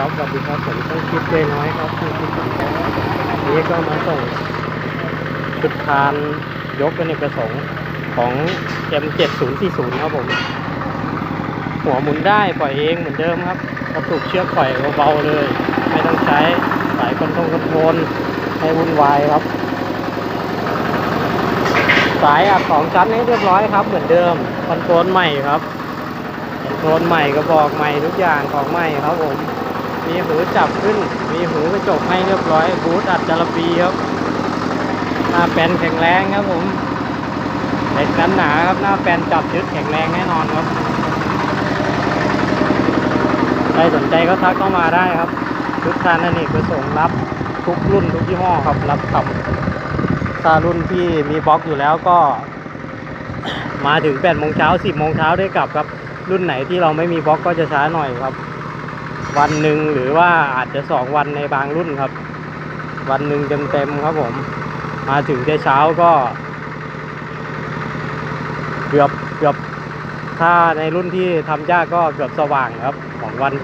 ครับสวัสดีครับผมต้องคิดด้วยน้อยครับคือคิดถึงน้อยนี้ก็มาส่งชุดพานยกเป็นเอกประสงค์ของ M7040 ครับผม หัวหมุนได้ปล่อยเองเหมือนเดิมครับกระตุกเชือกปล่อยเบาๆเลย ไม่ต้องใช้สายคอนโทรลคอนโทรลให้วุ่นวายครับ สายอัดสองชั้นให้เรียบร้อยครับ เหมือนเดิมคอนโทรลใหม่ครับคอนโทรลใหม่กระบอกใหม่ทุกอย่างของใหม่ครับผม มีหูจับขึ้น มีหูกระจกให้เรียบร้อย บูทอัดจารปีครับหน้าแปนแข็งแรงครับผมเหล็กนั้นหนาครับหน้าแปนจับยึดแข็งแรงแน่นอนครับใครสนใจก็ทักเข้ามาได้ครับทุกท่านนั่นเองประสงค์รับทุกรุ่นทุกยี่ห้อครับรับขับถ้ารุ่นที่มีบล็อกอยู่แล้วก็ มาถึง8โมงเช้า10โมงเช้าได้กลับครับรุ่นไหนที่เราไม่มีบล็อกก็จะช้าหน่อยครับ วันหนึ่งหรือว่าอาจจะสองวันในบางรุ่นครับ วันหนึ่งเต็มๆครับผม มาถึงแต่เช้าก็เกือบเกือบถ้าในรุ่นที่ทำยากก็เกือบสว่างครับ ของวัน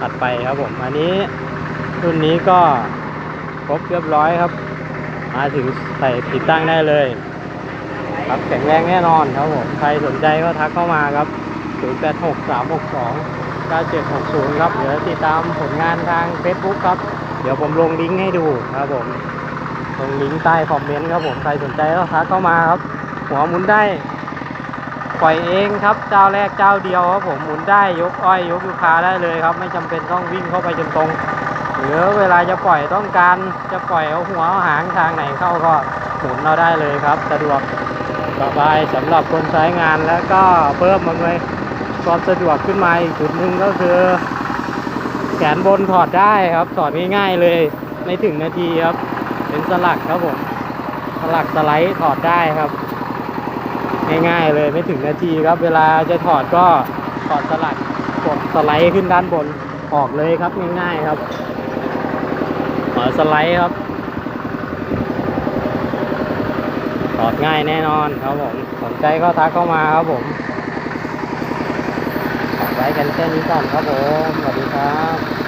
ถัดไปครับผมอันนี้รุ่นนี้ก็ครบเรียบร้อยครับ มาถึงใส่ติดตั้งได้เลย ครับแข็งแรงแน่นอนครับผม ใครสนใจก็ทักเข้ามาครับ 086 362 9760 ครับ เดี๋ยวติดตามผลงานทาง Facebook ครับ เดี๋ยวผมลงลิงก์ให้ดูครับผม ลงลิงก์ใต้คอมเมนต์ครับผม ใครสนใจก็ทักเข้ามาครับ หัวหมุนได้ปล่อยเองครับ เจ้าแรกเจ้าเดียวครับผม หมุนได้ยกอ้อยยกยูคาได้เลยครับ ไม่จำเป็นต้องวิ่งเข้าไปจนตรงหรือเวลาจะปล่อยต้องการจะปล่อยเอาหัวเอาหางทางไหนเข้าก็หมุนเราได้เลยครับ สะดวกสบายสำหรับคนใช้งานแล้วก็เพิ่มมันเลย ความสะดวกขึ้นมาอีกจุดหนึ่งก็คือ แขนบนถอดได้ครับถอดง่ายๆเลย ไม่ถึงนาทีครับ เป็นสลักครับผมสลักสไลด์ถอดได้ครับ ง่ายๆเลยไม่ถึงนาทีครับ เวลาจะถอดก็ถอดสลักกดสไลด์ขึ้นด้านบนออกเลยครับง่ายๆครับถอดสไลด์ครับถอดง่ายแน่นอนครับผมสนใจก็ทักเข้ามาครับผม ไว้กันแค่นี้ก่อนครับผม สวัสดีครับ